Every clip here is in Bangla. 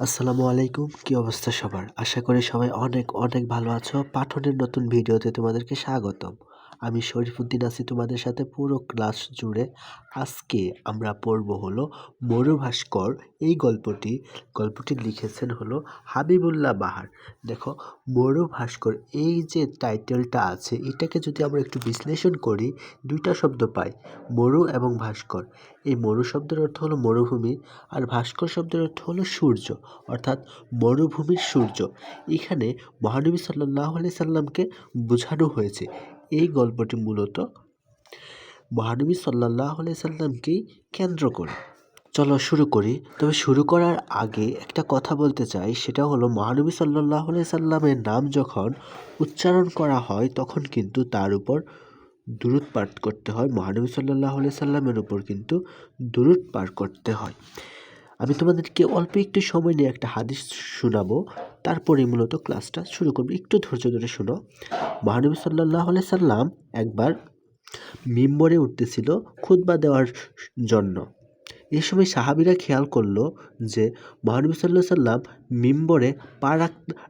আসসালামু আলাইকুম, কি অবস্থা সবার? আশা করি সবাই অনেক অনেক ভালো আছো। পাঠনের নতুন ভিডিওতে তোমাদেরকে স্বাগতম। আমি শরীফুদ্দিন আছি তোমাদের সাথে পুরো ক্লাস জুড়ে। আজকে আমরা পড়ব হলো মরু ভাস্কর। এই গল্পটি গল্পটি লিখেছেন হলো হাবিবুল্লাহ বাহার। দেখো, মরু ভাস্কর, এই যে টাইটেলটা আছে, এটাকে যদি আমরা একটু বিশ্লেষণ করি, দুইটা শব্দ পাই, মরু এবং ভাস্কর। এই মরু শব্দের অর্থ হলো মরুভূমি, আর ভাস্কর শব্দের অর্থ হলো সূর্য, অর্থাৎ মরুভূমির সূর্য। এখানে মহানবী সাল্লাহ আলি সাল্লামকে বোঝানো হয়েছে। এই গল্পটি মূলত মহানবী সাল্লাহ আলি সাল্লামকেই কেন্দ্র করে। চলো শুরু করি। তবে শুরু করার আগে একটা কথা বলতে চাই, সেটা হলো মহানবী সাল্লাহ সাল্লামের নাম যখন উচ্চারণ করা হয়, তখন কিন্তু তার উপর দুরুদ পাঠ করতে হয়। মহানবী সাল্লাহ সাল্লামের উপর কিন্তু দুরুদ পাঠ করতে হয়। আমি তোমাদেরকে অল্প একটু সময় নিয়ে একটা হাদিস শোনাবো। তারপরে মূলত ক্লাসটা শুরু করব। একটু ধৈর্য ধরে শোনো। মহানবী সাল্লাহ সাল্লাম একবার মিম্বরে উঠতেছিল খুতবা দেওয়ার জন্য। এই সময় সাহাবিরা খেয়াল করল যে মহানবী সাল্লাহ সাল্লাম মিম্বরে পা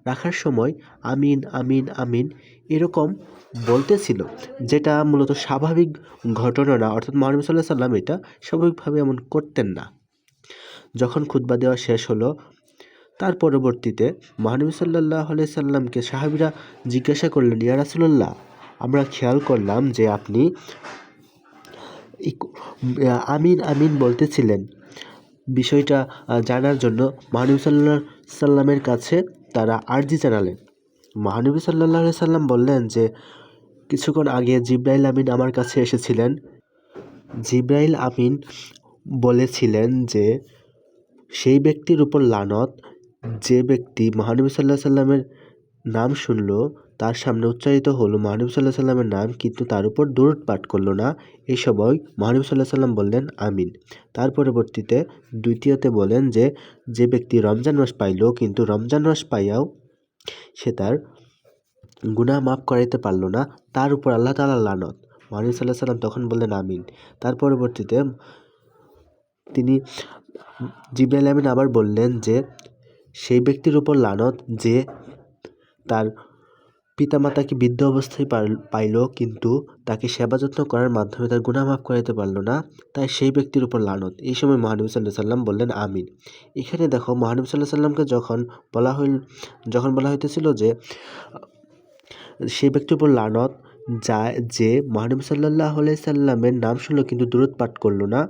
রাখার সময় আমিন আমিন আমিন এরকম বলতেছিল, যেটা মূলত স্বাভাবিক ঘটনা না। অর্থাৎ মহানবী সাল্লাহ সাল্লাম এটা স্বাভাবিকভাবে এমন করতেন না। যখন খুতবা দেওয়া শেষ হলো, তার পরবর্তীতে মহানবী সাল্লাহ সাল্লামকে সাহাবিরা জিজ্ঞাসা করলেন, ইয়া রাসুল্লাহ আমরা খেয়াল করলাম যে আপনি আমিন আমিন বলতেছিলেন। বিষয়টা জানার জন্য মহানবী সাল্লাহ সাল্লামের কাছে তারা আর্জি জানালেন। মহানবী সাল্লাহ সাল্লাম বললেন যে, কিছুক্ষণ আগে জিব্রাইল আমিন আমার কাছে এসেছিলেন। জিব্রাইল আমিন বলেছিলেন যে সেই ব্যক্তির উপর লানত যে ব্যক্তি মহানবী সাল্লাহ সাল্লামের নাম শুনল, তার সামনে উচ্চারিত হলো, মহানবী সাল্লাহ সাল্লামের নাম কিন্তু তার উপর দূরত পাঠ করল না। এই সময় মহানবী সাল্লাহ সাল্লাম বললেন, আমিন। তার পরবর্তীতে দ্বিতীয়তে বলেন যে যে ব্যক্তি রমজান মাস পাইল, কিন্তু রমজান মাস পাইয়াও সে তার গুনাহ মাফ করাইতে পারল না। তার উপর আল্লাহ তালা লানত। মহানবী সাল্লাহ সাল্লাম তখন বললেন, আমিন। তার পরবর্তীতে তিনি জিব্রাইল আমিন আবার বললেন যে, সেই ব্যক্তির উপর লানত যে তার পিতামাতাকে বৃদ্ধ অবস্থায় পাইল, কিন্তু তাকে সেবা যত্ন করার মাধ্যমে তার গুণা মাফ করাইতে পারল না, তাই সেই ব্যক্তির উপর লানত। এই সময় মহানবী সাল্লাহ সাল্লাম বললেন, আমিন। এখানে দেখো, মহানবী সাল্লাহ সাল্লামকে যখন বলা হইল, যখন বলা হইতেছিল যে, সেই ব্যক্তির উপর লানত যা, যে মহানবী সাল্লাহ সাল্লামের নাম শুনলো কিন্তু দূরত পাঠ করল না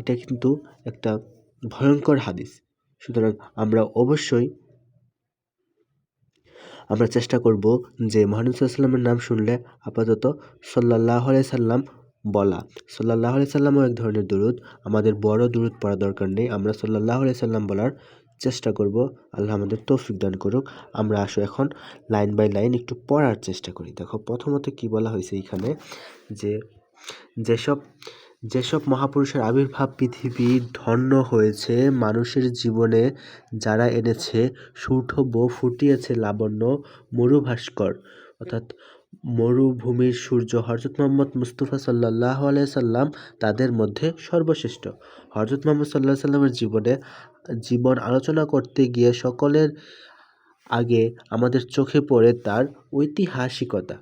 এটা কিন্তু একটা ভয়ঙ্কর হাদিস। সুতরাং আমরা অবশ্যই আমরা চেষ্টা করব যে মহানবী সাল্লামের নাম শুনলে আপাতত সাল্লাহ সাল্লাম বলা। সাল্লাহ সাল্লামও এক ধরনের দুরুদ। আমাদের বড় দুরুদ পড়া দরকার নেই। আমরা সাল্লাহ সাল্লাম বলার চেষ্টা করব। আল্লাহ আমাদের তৌফিক দান করুক। আমরা আসো এখন লাইন বাই লাইন একটু পড়ার চেষ্টা করি। দেখো, প্রথমত কি বলা হয়েছে এইখানে যে, যেসব যেসব মহাপুরুষের আবির্ভাব পৃথিবী ধন্য হয়েছে, মানুষের জীবনে যারা এনেছে সৌঠব্য ফুটিয়েছে লাবণ্য মরু ভাস্কর অর্থাৎ মরুভূমির সূর্য হরজত মোহাম্মদ মুস্তফা সাল্লাহ সাল্লাম তাদের মধ্যে সর্বশ্রেষ্ঠ। হরজত মোহাম্মদ সাল্লাহ সাল্লামের জীবনে জীবন আলোচনা করতে গিয়ে সকলের আগে আমাদের চোখে পড়ে তার ঐতিহাসিকতা।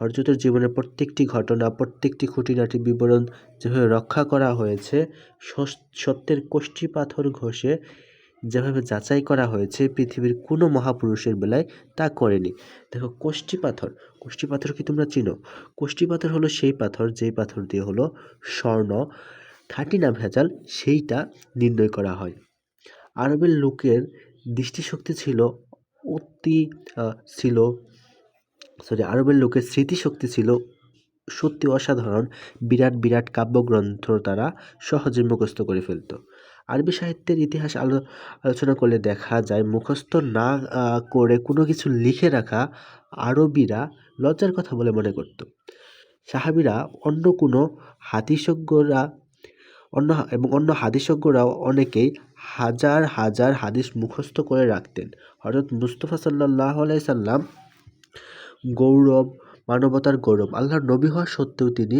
হরজতের জীবনের প্রত্যেকটি ঘটনা, প্রত্যেকটি খুঁটিনাটি বিবরণ যেভাবে রক্ষা করা হয়েছে সত্যের কোষ্ঠী পাথর ঘষে যেভাবে যাচাই করা হয়েছে, পৃথিবীর কোনো মহাপুরুষের বেলায় তা করেনি। দেখো কোষ্ঠী পাথর। কোষ্ঠী পাথর কি তোমরা চিনো? কোষ্ঠী পাথর হলো সেই পাথর, যেই পাথর দিয়ে হলো স্বর্ণ, খাঁটি না ভেজাল, সেইটা নির্ণয় করা হয়। আরবের লোকের দৃষ্টিশক্তি ছিল অতি ছিল সরি, আরবের লোকের স্মৃতিশক্তি ছিল সত্যি অসাধারণ, বিরাট বিরাট কাব্যগ্রন্থ তারা সহজে মুখস্থ করে ফেলত। আরবি সাহিত্যের ইতিহাস আলো, আলোচনা করলে দেখা যায়, মুখস্থ না করে কোনো কিছু লিখে রাখা আরবিরা লজ্জার কথা বলে মনে করত। সাহাবিরা অন্য কোনো হাদিসজ্ঞরা, অন্য, এবং অন্য হাদিসজ্ঞরাও অনেকেই হাজার হাজার হাদিস মুখস্থ করে রাখতেন। হজরত মুস্তফা সাল্লাহ সাল্লাম গৌরব, মানবতার গৌরব। আল্লাহর নবী হওয়া সত্ত্বেও তিনি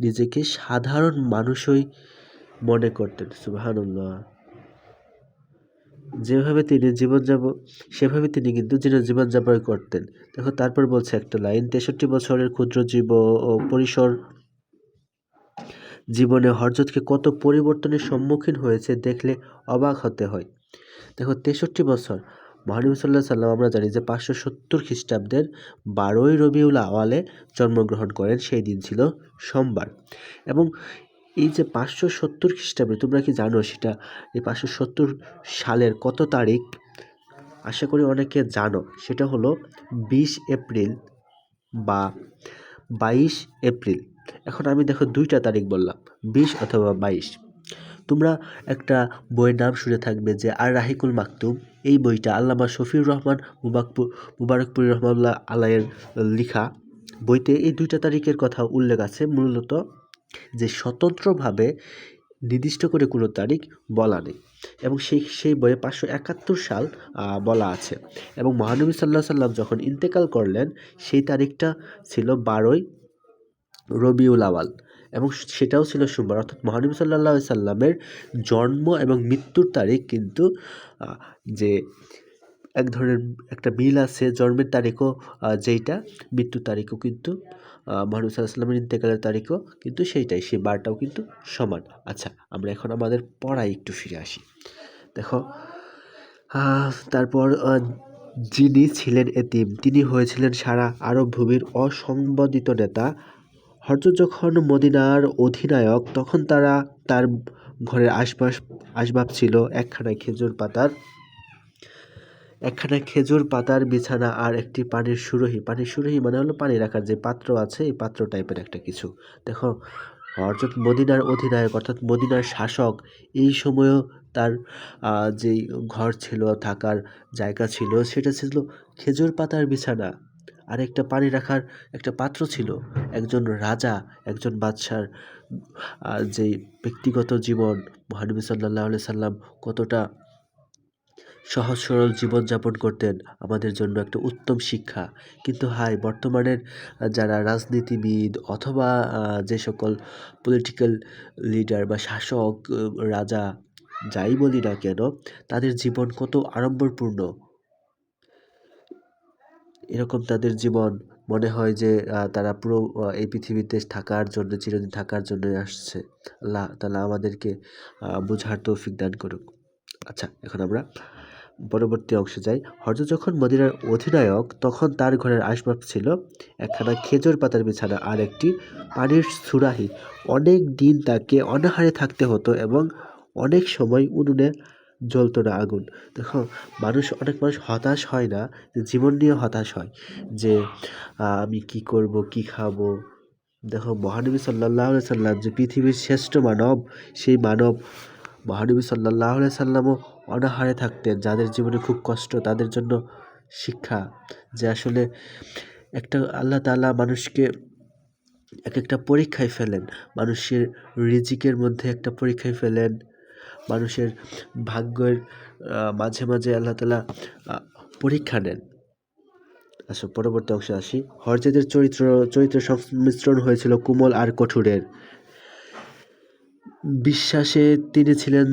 নিজেকে সাধারণ মানুষই মনে করতেন, সুবাহানুল্লাহ। যেভাবে তিনি জীবনযাপন সেভাবে তিনি কিন্তু যিনি জীবনযাপন করতেন। দেখো, তারপর বলছে একটা লাইন, তেষট্টি বছরের ক্ষুদ্র জীব ও পরিসর জীবনে হরজতকে কত পরিবর্তনের সম্মুখীন হয়েছে দেখলে অবাক হতে হয়। দেখো, তেষট্টি বছর মহানবী সাল্লাহ সাল্লাম আমরা জানি যে পাঁচশো সত্তর খ্রিস্টাব্দের বারোই রবিউল আওয়ালে জন্মগ্রহণ করেন, সেই দিন ছিল সোমবার। এবং এই যে পাঁচশো সত্তর খ্রিস্টাব্দে, তোমরা কি জানো সেটা? এই পাঁচশো সত্তর সালের কত তারিখ? আশা করি অনেকে জানো। সেটা হলো বিশ এপ্রিল বা বাইশ এপ্রিল। এখন আমি দেখো দুইটা তারিখ বললাম, বিশ অথবা বাইশ। তোমরা একটা বইয়ের নাম শুনে থাকবে যে আর রাহিকুল মাকতুম। এই বইটা আল্লামা শফিউর রহমান মুবাকপুর মুবারকপুর রহমাল্লাহ আলাইয়ের লেখা। বইতে এই দুইটা তারিখের কথা উল্লেখ আছে। মূলত যে স্বতন্ত্রভাবে নির্দিষ্ট করে কোনো তারিখ বলা নেই। এবং সেই সেই বইয়ে পাঁচশো একাত্তর সাল বলা আছে। এবং মহানবী সাল্লাহ সাল্লাম যখন ইন্তেকাল করলেন, সেই তারিখটা ছিল বারোই রবিউল আওয়াল। এবং সেটাও ছিল সোমবার। অর্থাৎ মহানবী সাল্লাহ সাল্লামের জন্ম এবং মৃত্যুর তারিখ কিন্তু যে এক ধরনের একটা মিল আছে জন্মের তারিখও যেইটা, মৃত্যুর তারিখও কিন্তু মহানবী সাল্লামের ইন্তেকালের তারিখও কিন্তু সেইটাই, সেই বারটাও কিন্তু সমান। আচ্ছা আমরা এখন আমাদের পড়ায় একটু ফিরে আসি। দেখো তারপর যিনি ছিলেন এতিম, তিনি হয়েছিলেন সারা আরব ভূমির অসংবাদিত নেতা হরজত যখন মদিনার অধিনায়ক, তখন তারা তার ঘরের আশপাশ, আসবাব ছিল একখানা খেজুর পাতার। একখানা খেজুর পাতার বিছানা আর একটি পানির সুরহি। পানির সুরহি মানে হলো পানি রাখার যে পাত্র আছে, এই পাত্র টাইপের একটা কিছু। দেখো হরজত মদিনার অধিনায়ক অর্থাৎ মদিনার শাসক, এই সময়ও তার যেই ঘর ছিল, থাকার জায়গা ছিল, সেটা ছিল খেজুর পাতার বিছানা। আর একটা পানি রাখার একটা পাত্র ছিল, একজন রাজা, একজন বাদশার যেই ব্যক্তিগত জীবন মহানবী সাল্লাহ সাল্লাম কতটা সহজ সরল জীবনযাপন করতেন, আমাদের জন্য একটা উত্তম শিক্ষা। কিন্তু হাই বর্তমানের যারা রাজনীতিবিদ অথবা যে সকল পলিটিক্যাল লিডার বা শাসক, রাজা, যাই বলি না কেন, তাদের জীবন কত আড়ম্বরপূর্ণ। এরকম তাদের জীবন। মনে হয় যে তারা পুরো এই পৃথিবীতে থাকার জন্য, চিরদিন থাকার জন্য আসছে। আল্লাহ তালা আমাদেরকে বোঝার তৌফিক দান করুক। আচ্ছা এখন আমরা পরবর্তী অংশে যাই। হরজত যখন মদিনার অধিনায়ক, তখন তার ঘরের আসবাব ছিল একখানা খেজুর পাতার বিছানা আর একটি পানির সুরাহি। অনেক দিন তাকে অনাহারে থাকতে হতো এবং অনেক সময় উনুনে জ্বলতো না আগুন। দেখো, মানুষ, অনেক মানুষ হতাশ হয় না জীবন নিয়ে হতাশ হয়, যে আমি কি করব, কি খাব? দেখো, মহানবী সাল্লাহ সাল্লাম যে পৃথিবীর শ্রেষ্ঠ মানব, সেই মানব মহানবী সাল্লাহ সাল্লামও অনাহারে থাকতেন, যাদের জীবনে খুব কষ্ট, তাদের জন্য শিক্ষা যে আসলে একটা, আল্লাহ তালা মানুষকে এক একটা পরীক্ষায় ফেলেন, মানুষের রিজিকের মধ্যে একটা পরীক্ষায় ফেলেন মানুষের ভাগ্যের মাঝে মাঝে আল্লাহ তালা পরীক্ষা নেন। আচ্ছা পরবর্তী অংশে আসি। হরজেদের চরিত্র চরিত্র সংমিশ্রণ হয়েছিল কোমল আর কঠোরের। বিশ্বাসে তিনি ছিলেন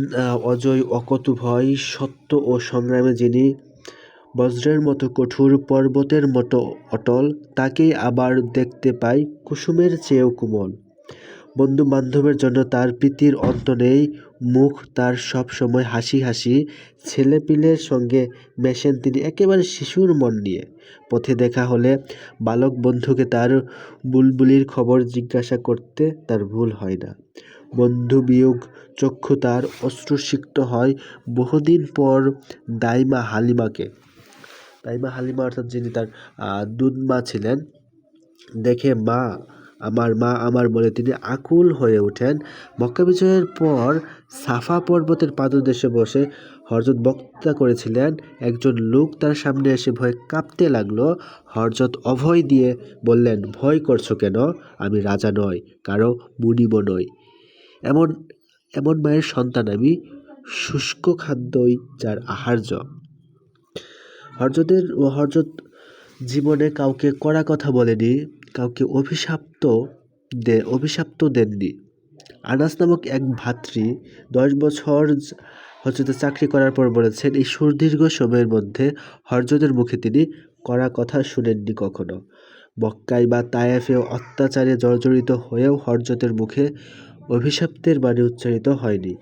অজয় অকতুভয় সত্য ও সংগ্রামে যিনি বজ্রের মতো কঠোর, পর্বতের মতো অটল, তাকেই আবার দেখতে পাই কুসুমের চেয়েও কোমল। বন্ধু বান্ধবের জন্য তার প্রীতির অন্ত নেই মুখ তার সব সময় হাসি হাসি ছেলেপিলের সঙ্গে মেশেন তিনি একেবারে শিশুর মন নিয়ে। পথে দেখা হলে বালক বন্ধুকে তার বুলবুলির খবর জিজ্ঞাসা করতে তার ভুল হয় না। বন্ধু বিয়োগ চক্ষু তার অশ্রুসিক্ত হয় বহুদিন পর দাইমা হালিমাকে। দাইমা হালিমা অর্থাৎ যিনি তার দুধ মা ছিলেন, দেখে মা আমার মা আমার বলে, তিনি আকুল হয়ে ওঠেন। মক্কা বিজয়ের পর সাফা পর্বতের পাদদেশে বসে হরজত বক্তৃতা করেছিলেন। একজন লোক তার সামনে এসে ভয়ে কাঁপতে লাগল। হরজত অভয় দিয়ে বললেন, ভয় করছ কেন? আমি রাজা নয় কারও মুনিব নই। এমন এমন মায়ের সন্তান আমি, শুষ্ক খাদ্যই যার আহার্য। হরজতের হরজত জীবনে কাউকে কড়া কথা বলেনি। কাউকে অভিশাপ্ত দে, অভিশাপ্ত দেননি। আনাস নামক এক ভাতৃ দশ বছর জ- হজরতে চাকরি করার পর বলেছেন, এই সুদীর্ঘ সময়ের মধ্যে হরজতের মুখে তিনি করা কথা শুনেননি কখনো। মক্কায় বা তায়েফে অত্যাচারে জর্জরিত হয়েও হরজতের মুখে অভিশপ্তের বাণী উচ্চারিত হয়নি।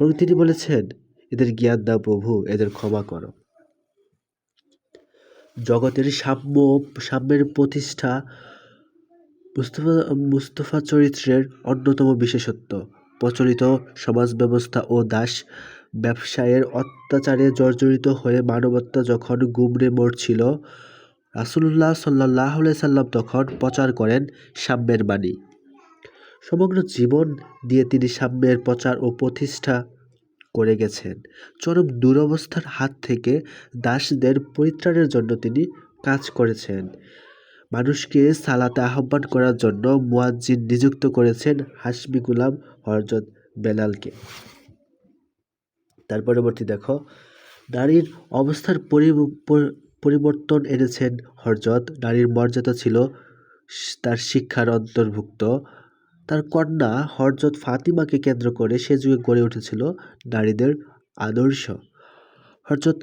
বরং তিনি বলেছেন, এদের জ্ঞান দাও প্রভু, এদের ক্ষমা করো। জগতের সাম্য, সাম্যের প্রতিষ্ঠা মুস্তফা মুস্তফা চরিত্রের অন্যতম বিশেষত্ব, প্রচলিত সমাজ ব্যবস্থা ও দাস ব্যবসায়ের অত্যাচারে জর্জরিত হয়ে মানবতা যখন গুমড়ে মরছিল, রাসুলুল্লাহ সাল্লাহ সাল্লাম তখন প্রচার করেন সাম্যের বাণী। সমগ্র জীবন দিয়ে তিনি সাম্যের প্রচার ও প্রতিষ্ঠা করে গেছেন। চরম দুরবস্থার হাত থেকে দাসদের পরিত্রাণের জন্য তিনি কাজ করেছেন। মানুষকে সালাতে আহ্বান করার জন্য মুয়াজ্জিন নিযুক্ত করেছেন হাসমি গুলাম হরজত বেলালকে। তার পরবর্তী দেখো, নারীর অবস্থার পরি- পরি- পরিবর্তন এনেছেন হরজত। নারীর মর্যাদা ছিল তার শিক্ষার অন্তর্ভুক্ত। তার কন্যা হরজত ফাতিমাকে কেন্দ্র করে সে যুগে গড়ে উঠেছিল নারীদের আদর্শ। হরজত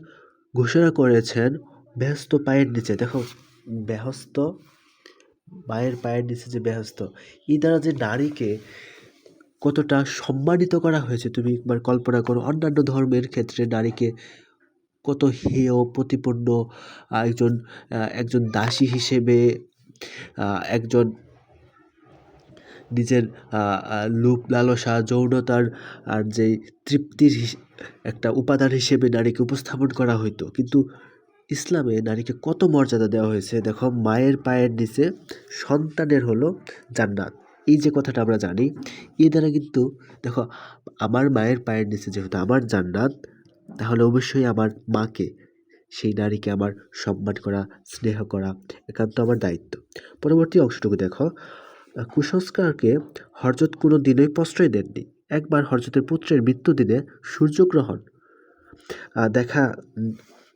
ঘোষণা করেছেন বেহস্ত পায়ের নিচে, দেখো। বেহস্ত মায়ের পায়ের নিচে যে বেহস্ত এই দ্বারা যে নারীকে কতটা সম্মানিত করা হয়েছে, তুমি একবার কল্পনা করো, অন্যান্য ধর্মের ক্ষেত্রে নারীকে কত হেয়, প্রতিপন্ন একজন একজন দাসী হিসেবে একজন নিজের লোভ, লালসা, যৌনতার, আর যেই তৃপ্তির একটা উপাদান হিসেবে নারীকে উপস্থাপন করা হইতো। কিন্তু ইসলামে নারীকে কত মর্যাদা দেওয়া হয়েছে? দেখো, মায়ের পায়ের নিচে সন্তানের হলো জান্নাত। এই যে কথাটা আমরা জানি, এ দ্বারা কিন্তু দেখো, আমার মায়ের পায়ের নিচে যেহেতু আমার জান্নাত, তাহলে অবশ্যই আমার মাকে, সেই নারীকে আমার সম্মান করা, স্নেহ করা একান্ত আমার দায়িত্ব। পরবর্তী অংশটুকু দেখো, কুসংস্কারকে হরজত কোনো দিনই প্রশ্রয় দেননি। একবার হরজতের পুত্রের মৃত্যুদিনে সূর্যগ্রহণ দেখা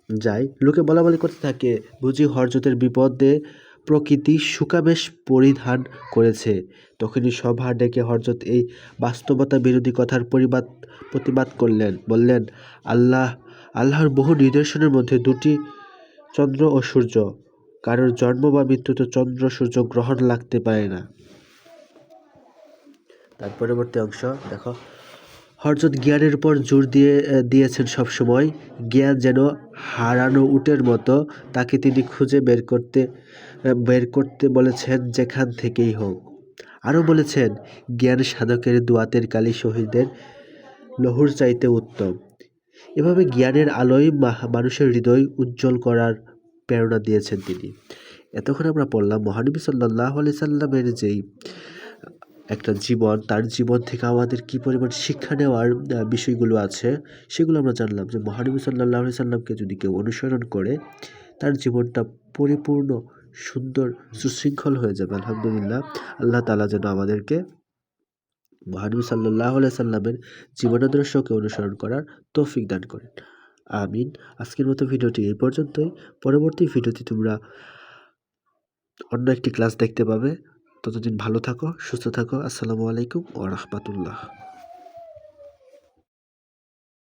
যায়। লোকে বলা বলি করতে থাকে, বুঝি হরজতের বিপদে প্রকৃতি শুকাবেশ পরিধান করেছে। তখনই সভা ডেকে হরজত এই বাস্তবতা বিরোধী কথার পরিবাদ, প্রতিবাদ করলেন, বললেন, আল্লাহ, আল্লাহর বহু নিদর্শনের মধ্যে দুটি চন্দ্র ও সূর্য। কারোর জন্ম বা মৃত্যুতে চন্দ্র সূর্য গ্রহণ লাগতে পারে না। তার পরবর্তী অংশ, দেখো। হরজত জ্ঞানের উপর জোর দিয়ে দিয়েছেন সবসময়। জ্ঞান যেন হারানো উটের মতো, তাকে তিনি খুঁজে বের করতে বের করতে বলেছেন যেখান থেকেই হোক। আরও বলেছেন, জ্ঞান সাধকের দোয়াতের কালী শহীদদের লহুর চাইতে উত্তম। এভাবে জ্ঞানের আলোয় মানুষের হৃদয় উজ্জ্বল করার প্রেরণা দিয়েছেন তিনি। এতক্ষণ আমরা পড়লাম মহানবী সাল্লাহ আলি সাল্লামের যেই একটা জীবন, তার জীবন থেকে আমাদের কী পরিমাণ শিক্ষা নেওয়ার বিষয়গুলো আছে, সেগুলো আমরা জানলাম যে মহানবী সাল্লাহ সাল্লামকে যদি কেউ অনুসরণ করে, তার জীবনটা পরিপূর্ণ, সুন্দর, সুশৃঙ্খল হয়ে যাবে, আলহামদুলিল্লাহ। আল্লাহ তালা যেন আমাদেরকে মহানবী সাল্লাহ সাল্লামের জীবনাদর্শকে অনুসরণ করার তৌফিক দান করেন। আমিন। আজকের মতো ভিডিওটি এই পর্যন্তই। পরবর্তী ভিডিওটি তোমরা অন্য একটি ক্লাস দেখতে পাবে। ততদিন ভালো থাকো সুস্থ থাকো। আসসালামু আলাইকুম ও রহমতুল্লাহ।